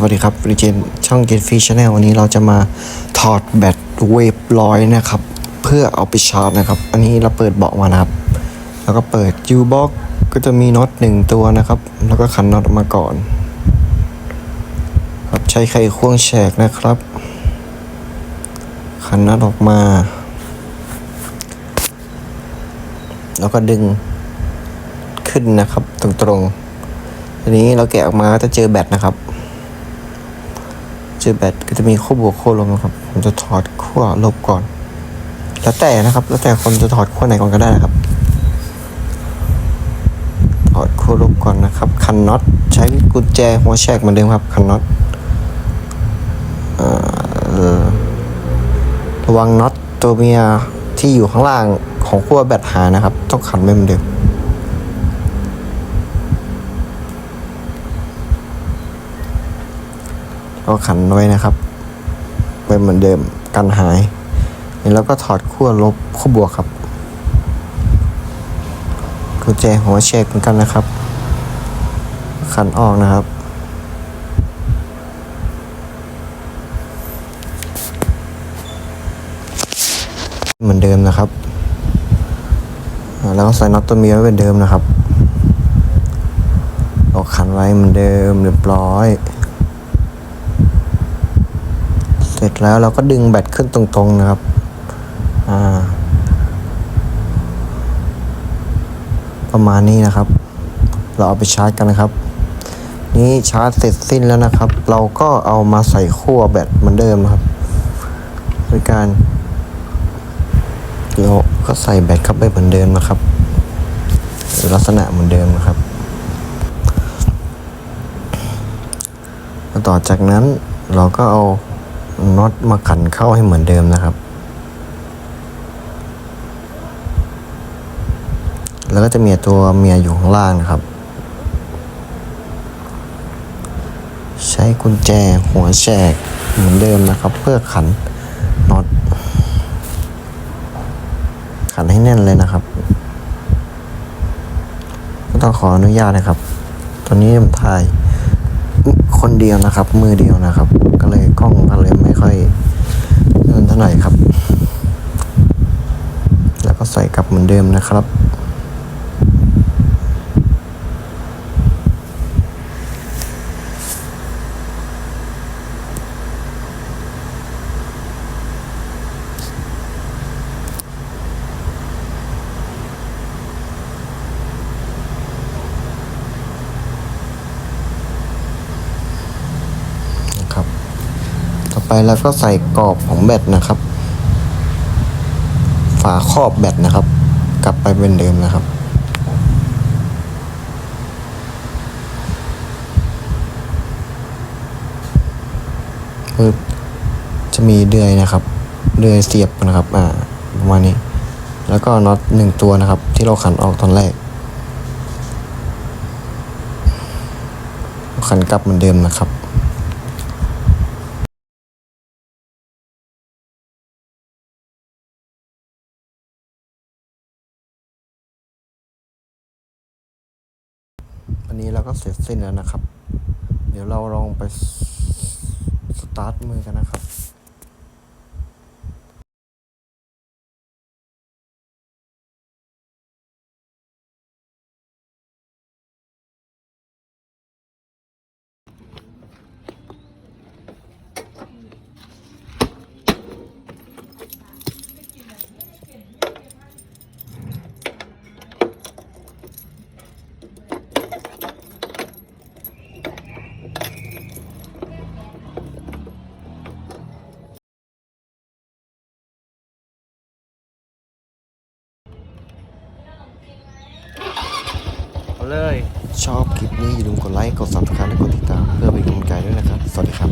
ครับรีเจนช่อง Get Fish Channel วันนี้เราจะมาถอดแบตเวฟร้อยนะครับ เพื่อเอาไปชาร์จนะครับ อันนี้เราเปิดเบาะมานะครับ แล้วก็เปิด U box ก็จะมีน็อตหนึ่งตัวนะครับ แล้วก็ขันน็อตออกมาก่อน ครับใช้ไขควงแฉกนะครับ ขันน็อตออกมา แล้วก็ดึงขึ้นนะครับตรงๆทีนี้เราแกะออกมาก็จะเจอแบตนะครับ เจอแบตก็จะมีขั้วบวกขั้วลบนะครับ ผมจะถอดขั้วลบก่อน แล้วแต่นะครับ แล้วแต่คนจะถอดขั้วไหนก่อนก็ได้นะครับ ถอดขั้วลบก่อนนะครับ คันน็อตใช้กุญแจหัวแฉกเหมือนเดิมครับ คันน็อตระวังน็อตตัวเมียที่อยู่ข้างล่างของขั้วแบตหานะครับ ต้องขันไว้เหมือนเดิม ก็ขันไว้นะครับไว้เหมือนเดิมกันหายแล้วก็ถอดขั้วลบขั้วบวกครับกุญแจหัวเช็คเหมือนกันนะครับ ขันออกนะครับ เหมือนเดิมนะครับแล้วก็ใส่น็อตตัวเมียไว้เป็นเดิมนะครับเราขันไว้เหมือนเดิมเรียบร้อย เสร็จแล้วเราก็ดึงแบตขึ้นตรงๆนะครับ อ่า ประมาณนี้นะครับ เราเอาไปชาร์จกันนะครับ นี่ชาร์จเสร็จสิ้นแล้วนะครับ เราก็เอามาใส่ขั้วแบตเหมือนเดิมนะครับโดยการเราก็ใส่แบตเข้าไปเหมือนเดิมนะครับ ลักษณะเหมือนเดิมนะครับ ต่อจากนั้นเราก็เอา น็อตมาขันเข้าให้เหมือนเดิมนะครับ แล้วก็จะมีตัวเมียอยู่ข้างล่างนะครับ ใช้กุญแจหัวแฉกเหมือนเดิมนะครับ เพื่อขันน็อตขันให้แน่นเลยนะครับต้องขออนุญาตนะครับ ตอนนี้ผมถ่าย คนเดียวนะครับ มือเดียวนะครับ ก็เลยกล้องก็เลยไม่ค่อยเดินเท่าไหร่ครับ แล้วก็ใส่กลับเหมือนเดิมนะครับ ต่อ ไปเราก็ใส่กรอบของแบตนะครับ ฝาครอบแบตนะครับ กลับไปเป็นเดิมนะครับปึ๊บจะมีเดือยนะครับ เดือยเสียบนะครับ อ่าประมาณนี้ แล้วก็น็อตหนึ่งตัวนะครับ ที่เราขันออกตอนแรก ขันกลับเหมือนเดิมนะครับ อันนี้เราก็เสร็จสิ้นแล้วนะครับ เดี๋ยวเราลองไปสสตาร์ทมือกันนะครับ เลย ชอบคลิปนี้อย่าลืมกดไลค์ กด subscribe และกดติดตาม เพื่อเป็นกำลังใจด้วยนะครับ สวัสดีครับ